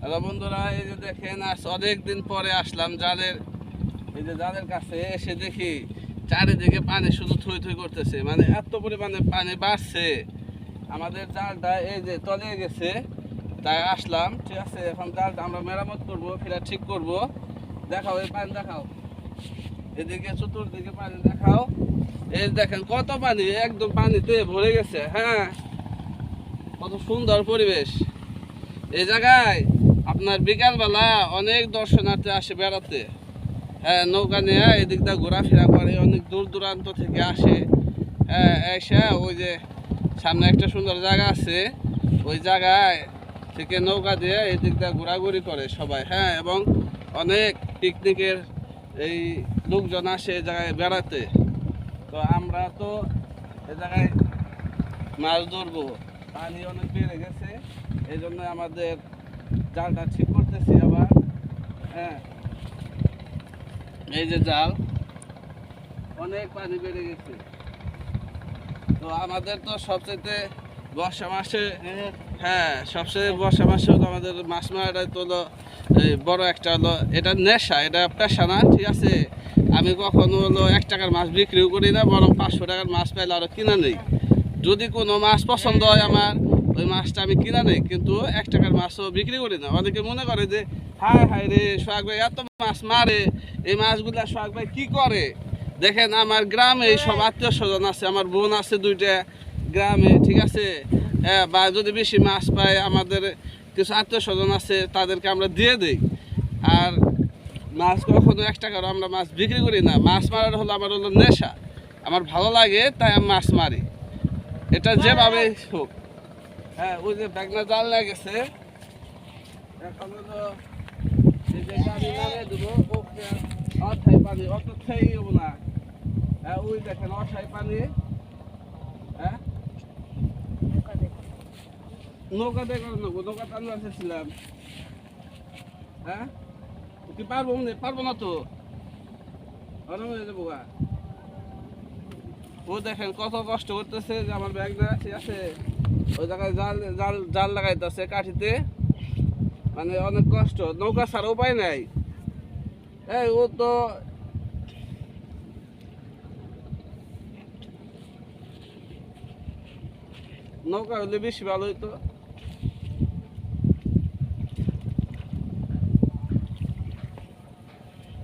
Hello বন্ধুরা, এই যে দেখেন, আজ অনেক দিন পরে আসলাম জালের, এই যে জালের কাছে এসে দেখি চারিদিকে পানি শুধু থই থই করতেছে মানে এত পরিমাণে পানি বাড়ছে। আমাদের জালটা এই যে তলিয়ে গেছে, তাই আসলাম, ঠিক আছে, এখন জালটা আমরা মেরামত করব ফেরা ঠিক করব। দেখাও, এই পানি দেখাও। এদিকে চতুর্দিকে পানি দেখাও। এই দেখেন, কত পানি, একদম পানিতে ভরে গেছে হ্যাঁ। কত সুন্দর পরিবেশ। এই জায়গায় আপনার বিকালবেলা অনেক দর্শনার্থী আসে বেড়াতে। হ্যাঁ নৌকা নিয়ে এদিক দিয়ে ঘোরাফেরা করে, অনেক দূর দূরান্ত থেকে আসে। হ্যাঁ এসে ওই যে সামনে একটা সুন্দর জায়গা আছে। ওই জায়গায় থেকে নৌকা দিয়ে এদিক দিয়ে ঘোরাঘুরি করে সবাই। হ্যাঁ এবং অনেক পিকনিকের এই লোকজন আসে এই জায়গায় বেড়াতে। তো আমরা তো এ জায়গায় মাছ ধরবো। পানি অনেক বেড়ে গেছে। এই জন্য আমাদের জালটা ঠিক করতেছি আবার। হ্যাঁ। এই যে জাল, অনেক পানি বেড়ে গেছে। তো আমাদের তো সবচেয়ে বর্ষা মাসে হ্যাঁ সবচেয়ে বর্ষা মাসে তো আমাদের মাছ মারাটাই তো হলো বড় একটা হলো, এটা নেশা, এটা পেশা না, ঠিক আছে? আমি কখনো হলো এক টাকার মাছ বিক্রিও করি না, বরং পাঁচশো টাকার মাছ পাইলে আরও কিনা নেই। যদি কোনো মাছ পছন্দ হয় আমার ওই মাছটা আমি কিনা নেই কিন্তু এক টাকার মাছও বিক্রি করি না। অনেকে মনে করে যে হায় হায় রে সোহাগ ভাই এত মাছ মারে এই মাছগুলা সোহাগ ভাই কী করে? দেখেন আমার গ্রামে এই সব আত্মীয় স্বজন আছে আমার বোন আছে দুইটা গ্রামে ঠিক আছে? হ্যাঁ, বা যদি বেশি মাছ পাই আমাদের কিছু আত্মীয় স্বজন আছে তাদেরকে আমরা দিয়ে দিই। আর মাছ কখনো এক টাকার আমরা মাছ বিক্রি করি না। মাছ মারার হলো আমার হলো নেশা। আমার ভালো লাগে তাই আমি মাছ মারি। এটা যেভাবে হোক। হ্যাঁ ওই যে ব্যাগনা জাল লেগেছে এখন হলো এই যে গাড়ি লাগিয়ে দেবো, ওকে যাব না। হ্যাঁ ওই দেখেন অঠাই পানি। হ্যাঁ? নৌকা দিয়ে করে নেব, নৌকা টানু আসেছিলাম হ্যাঁ? কি পারব না পারব না তো। অনেক হয়ে যাব গা। ও দেখেন কত কষ্ট করতেছে যে আমার ব্যাগটা ঠিক আছে? ওই জায়গায় জাল জাল জাল লাগাইতেছে কাঠিতে। মানে অনেক কষ্ট, নৌকা ছাড়া উপায় নাই। এই, ও তো নৌকা হলে বেশি ভালো হইতো।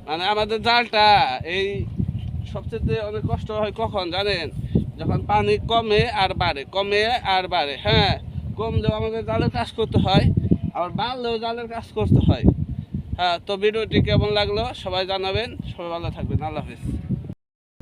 মানে আমাদের জালটা, এই সবচেয়ে অনেক কষ্ট হয় কখন জানেন? যখন পানি কমে আর বাড়ে, কমে আর বাড়ে হ্যাঁ? কমলেও আমাদের জালের কাজ করতে হয়, আবার বাড়লেও জালের কাজ করতে হয়। হ্যাঁ তো ভিডিওটি কেমন লাগল সবাই জানাবেন, সবাই ভালো থাকবেন, আল্লাহ হাফিজ।